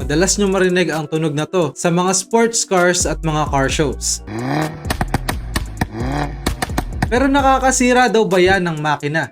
Madalas nyo marinig ang tunog na to sa mga sports cars at mga car shows. Pero nakakasira daw ba yan ng makina?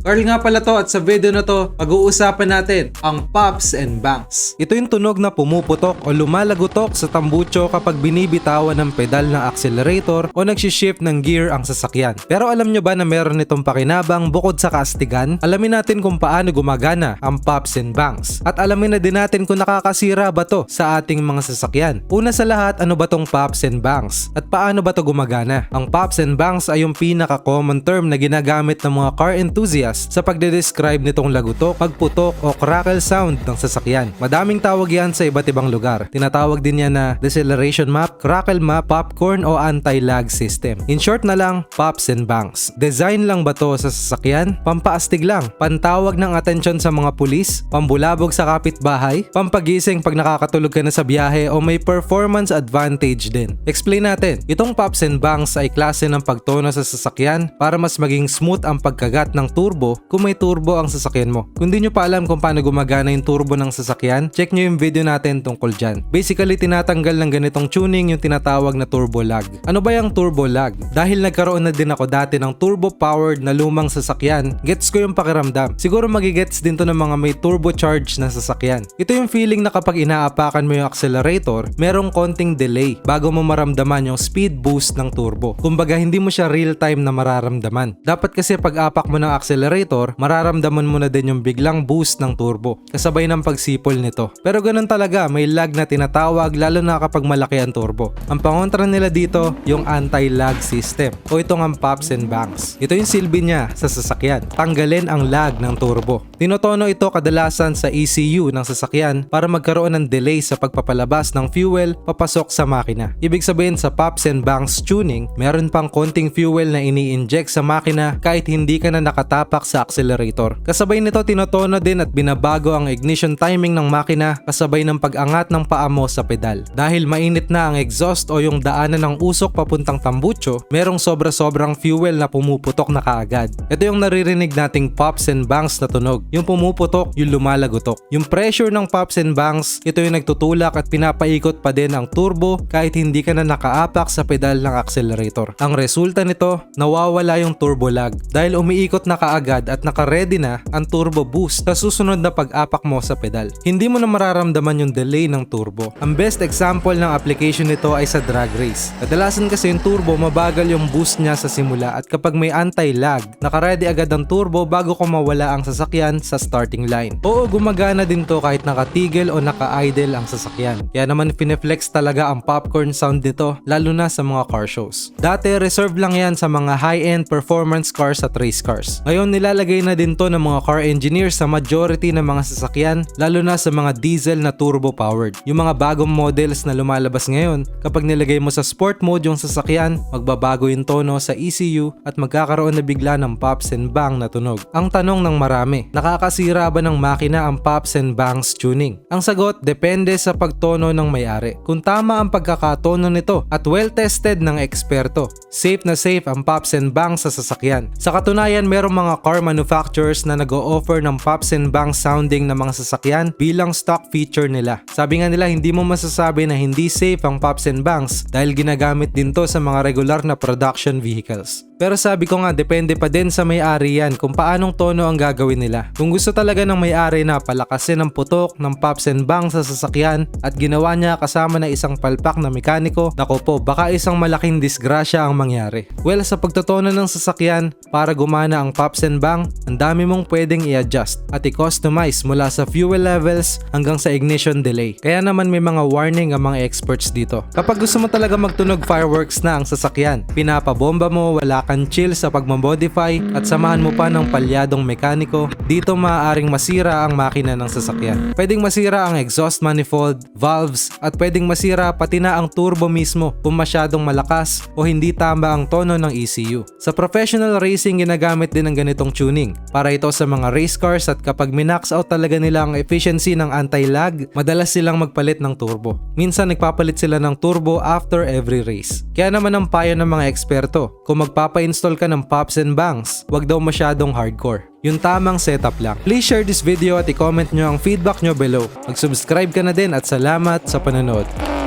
Carl nga pala to at sa video na to, pag-uusapan natin ang pops and bangs. Ito yung tunog na pumuputok o lumalagutok sa tambucho kapag binibitawan ng pedal ng accelerator o nagsishift ng gear ang sasakyan. Pero alam nyo ba na meron itong pakinabang bukod sa kastigan? Alamin natin kung paano gumagana ang pops and bangs. At alamin na din natin kung nakakasira ba to sa ating mga sasakyan. Una sa lahat, ano ba tong pops and bangs? At paano ba to gumagana? Ang pops and bangs ay yung pinaka-common term na ginagamit ng mga car enthusiasts sa pagde-describe nitong lagutok, pagputok o crackle sound ng sasakyan. Madaming tawag yan sa iba't ibang lugar. Tinatawag din yan na deceleration map, crackle map, popcorn o anti-lag system. In short na lang, pops and bangs. Design lang ba to sa sasakyan? Pampaastig lang. Pantawag ng atensyon sa mga pulis? Pambulabog sa kapitbahay? Pampagising pag nakakatulog ka na sa biyahe o may performance advantage din? Explain natin. Itong pops and bangs ay klase ng pagtono sa sasakyan para mas maging smooth ang pagkagat ng turbo kung may turbo ang sasakyan mo. Kung di nyo pa alam kung paano gumagana yung turbo ng sasakyan, check nyo yung video natin tungkol dyan. Basically, tinatanggal ng ganitong tuning yung tinatawag na turbo lag. Ano ba yung turbo lag? Dahil nagkaroon na din ako dati ng turbo powered na lumang sasakyan, gets ko yung pakiramdam. Siguro magigets din to ng mga may turbocharged na sasakyan. Ito yung feeling na kapag inaapakan mo yung accelerator, merong konting delay bago mo maramdaman yung speed boost ng turbo. Kumbaga hindi mo siya real time na mararamdaman. Dapat kasi pag apak mo ng accelerator, mararamdaman mo na din yung biglang boost ng turbo kasabay ng pagsipol nito. Pero ganun talaga, may lag na tinatawag lalo na kapag malaki ang turbo. Ang pangontra nila dito, yung anti-lag system o itong ang pops and bangs. Ito yung silbi niya sa sasakyan. Tanggalin ang lag ng turbo. Tinotono ito kadalasan sa ECU ng sasakyan para magkaroon ng delay sa pagpapalabas ng fuel papasok sa makina. Ibig sabihin sa pops and bangs tuning, meron pang konting fuel na ini-inject sa makina kahit hindi ka na nakatapak sa accelerator. Kasabay nito tinotono din at binabago ang ignition timing ng makina kasabay ng pag-angat ng paa mo sa pedal. Dahil mainit na ang exhaust o yung daanan ng usok papuntang tambucho, merong sobra-sobrang fuel na pumuputok na kaagad. Ito yung naririnig nating pops and bangs na tunog. Yung pumuputok, yung lumalagutok. Yung pressure ng pops and bangs, ito yung nagtutulak at pinapaikot pa din ang turbo kahit hindi ka na nakaapak sa pedal ng accelerator. Ang resulta nito, nawawala yung turbo lag dahil umiikot na kaagad at naka-ready na ang turbo boost sa susunod na pag-apak mo sa pedal. Hindi mo na mararamdaman yung delay ng turbo. Ang best example ng application nito ay sa drag race. Kadalasan kasi yung turbo mabagal yung boost niya sa simula at kapag may anti-lag, naka-ready agad ang turbo bago ko mawala ang sasakyan sa starting line. Oo, gumagana din to kahit nakatigil o naka-idle ang sasakyan. Kaya naman pineflex talaga ang popcorn sound nito lalo na sa mga car shows. Dati reserve lang yan sa mga high-end performance cars at race cars. Ngayon nilalagay na din to ng mga car engineers sa majority ng mga sasakyan lalo na sa mga diesel na turbo powered. Yung mga bagong models na lumalabas ngayon, kapag nilagay mo sa sport mode yung sasakyan, magbabago yung tono sa ECU at magkakaroon na bigla ng pops and bang na tunog. Ang tanong ng marami, nakakasira ba ng makina ang pops and bangs tuning? Ang sagot, depende sa pagtono ng may-ari. Kung tama ang pagkakatono nito at well-tested ng eksperto, safe na safe ang pops and bangs sa sasakyan. Sa katunayan, merong mga car manufacturers na nag-o-offer ng pops and bangs sounding ng mga sasakyan bilang stock feature nila. Sabi nga nila, hindi mo masasabi na hindi safe ang pops and bangs dahil ginagamit din to sa mga regular na production vehicles. Pero sabi ko nga, depende pa din sa may-ari yan kung paanong tono ang gagawin nila. Kung gusto talaga ng may-ari na palakasin ang putok ng pops and bangs sa sasakyan at ginawa niya kasama na isang palpak na mekaniko, nako po, baka isang malaking disgrasya ang mangyari. Well, sa pagtotono ng sasakyan, para gumana ang pops and bang, ang dami mong pwedeng i-adjust at i-customize mula sa fuel levels hanggang sa ignition delay. Kaya naman may mga warning ang mga experts dito. Kapag gusto mo talaga magtunog fireworks na ang sasakyan, pinapabomba mo, wala kang chill sa pagmamodify at samahan mo pa ng palyadong mekaniko, dito maaaring masira ang makina ng sasakyan. Pwedeng masira ang exhaust manifold, valves, at pwedeng masira pati na ang turbo mismo kung masyadong malakas o hindi tama ang tono ng ECU. Sa professional racing, ginagamit din ang ganitong itong tuning. Para ito sa mga race cars at kapag minax out talaga nila ang efficiency ng anti-lag, madalas silang magpalit ng turbo. Minsan nagpapalit sila ng turbo after every race. Kaya naman ang payo ng mga eksperto, kung magpapa-install ka ng pops and bangs, wag daw masyadong hardcore. Yung tamang setup lang. Please share this video at i-comment nyo ang feedback nyo below. Mag-subscribe ka na din at salamat sa panonood.